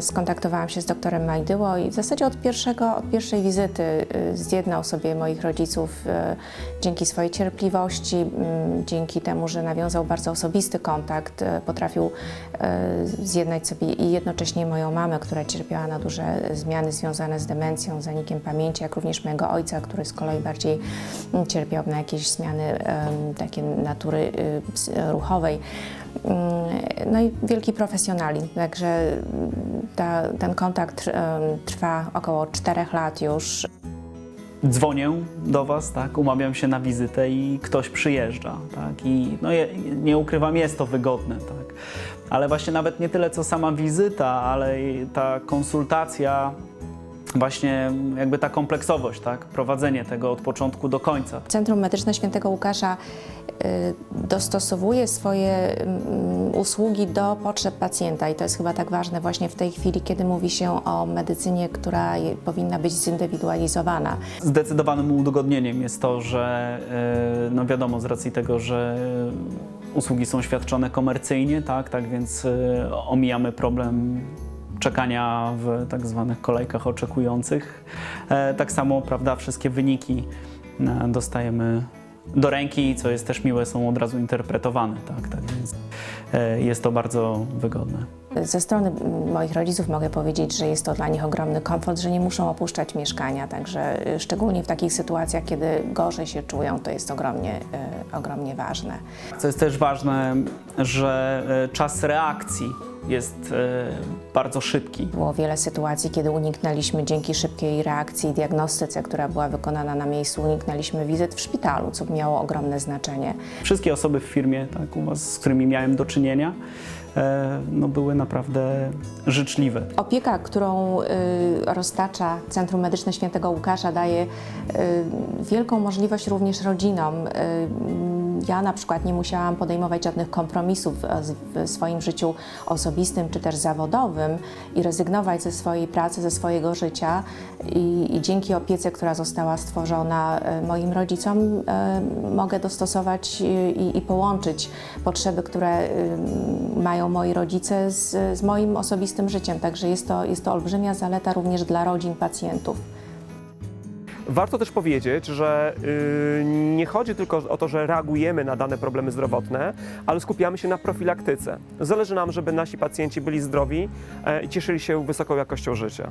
skontaktowałam się z doktorem Majdyło i w zasadzie od, pierwszego, od pierwszej wizyty y, zjednał sobie moich rodziców y, dzięki swojej cierpliwości, mm, dzięki temu, że nawiązał bardzo osobisty kontakt, y, potrafił zjednać sobie i jednocześnie moją mamę, która cierpiała na duże zmiany związane z demencją, zanikiem pamięci, jak również mojego ojca, który z kolei bardziej mm, cierpiał na jakieś zmiany takie natury ruchowej. Mm, No i wielki profesjonalizm, także ta, ten kontakt trwa około czterech lat już. dzwonię do Was, tak, umawiam się na wizytę i ktoś przyjeżdża, tak, i no nie ukrywam, jest to wygodne, tak, ale właśnie nawet nie tyle co sama wizyta, ale ta konsultacja, właśnie jakby ta kompleksowość, tak, prowadzenie tego od początku do końca. Centrum Medyczne Świętego Łukasza y, dostosowuje swoje mm, usługi do potrzeb pacjenta i to jest chyba tak ważne właśnie w tej chwili, kiedy mówi się o medycynie, która powinna być zindywidualizowana. Zdecydowanym udogodnieniem jest to, że e, no wiadomo, z racji tego, że usługi są świadczone komercyjnie, tak, tak więc e, omijamy problem czekania w tak zwanych kolejkach oczekujących. E, Tak samo, prawda, wszystkie wyniki e, dostajemy do ręki, co jest też miłe, są od razu interpretowane, tak, tak więc e, jest to bardzo wygodne. Ze strony moich rodziców mogę powiedzieć, że jest to dla nich ogromny komfort, że nie muszą opuszczać mieszkania, także szczególnie w takich sytuacjach, kiedy gorzej się czują, to jest ogromnie, ogromnie ważne. Co jest też ważne, że czas reakcji jest e, bardzo szybki. Było wiele sytuacji, kiedy uniknęliśmy dzięki szybkiej reakcji i diagnostyce, która była wykonana na miejscu, uniknęliśmy wizyt w szpitalu, co miało ogromne znaczenie. Wszystkie osoby w firmie, tak, u Was, z którymi miałem do czynienia, e, no, były naprawdę życzliwe. Opieka, którą y, roztacza Centrum Medyczne Świętego Łukasza, daje y, wielką możliwość również rodzinom. Ja na przykład nie musiałam podejmować żadnych kompromisów e, w swoim życiu osobistym czy też zawodowym i rezygnować ze swojej pracy, ze swojego życia. I, i dzięki opiece, która została stworzona y, moim rodzicom, y, mogę dostosować i, i połączyć potrzeby, które mają moi rodzice z, z moim osobistym życiem. Także jest to, jest to olbrzymia zaleta również dla rodzin pacjentów. Warto też powiedzieć, że y, nie chodzi tylko o to, że reagujemy na dane problemy zdrowotne, ale skupiamy się na profilaktyce. Zależy nam, żeby nasi pacjenci byli zdrowi e, i cieszyli się wysoką jakością życia.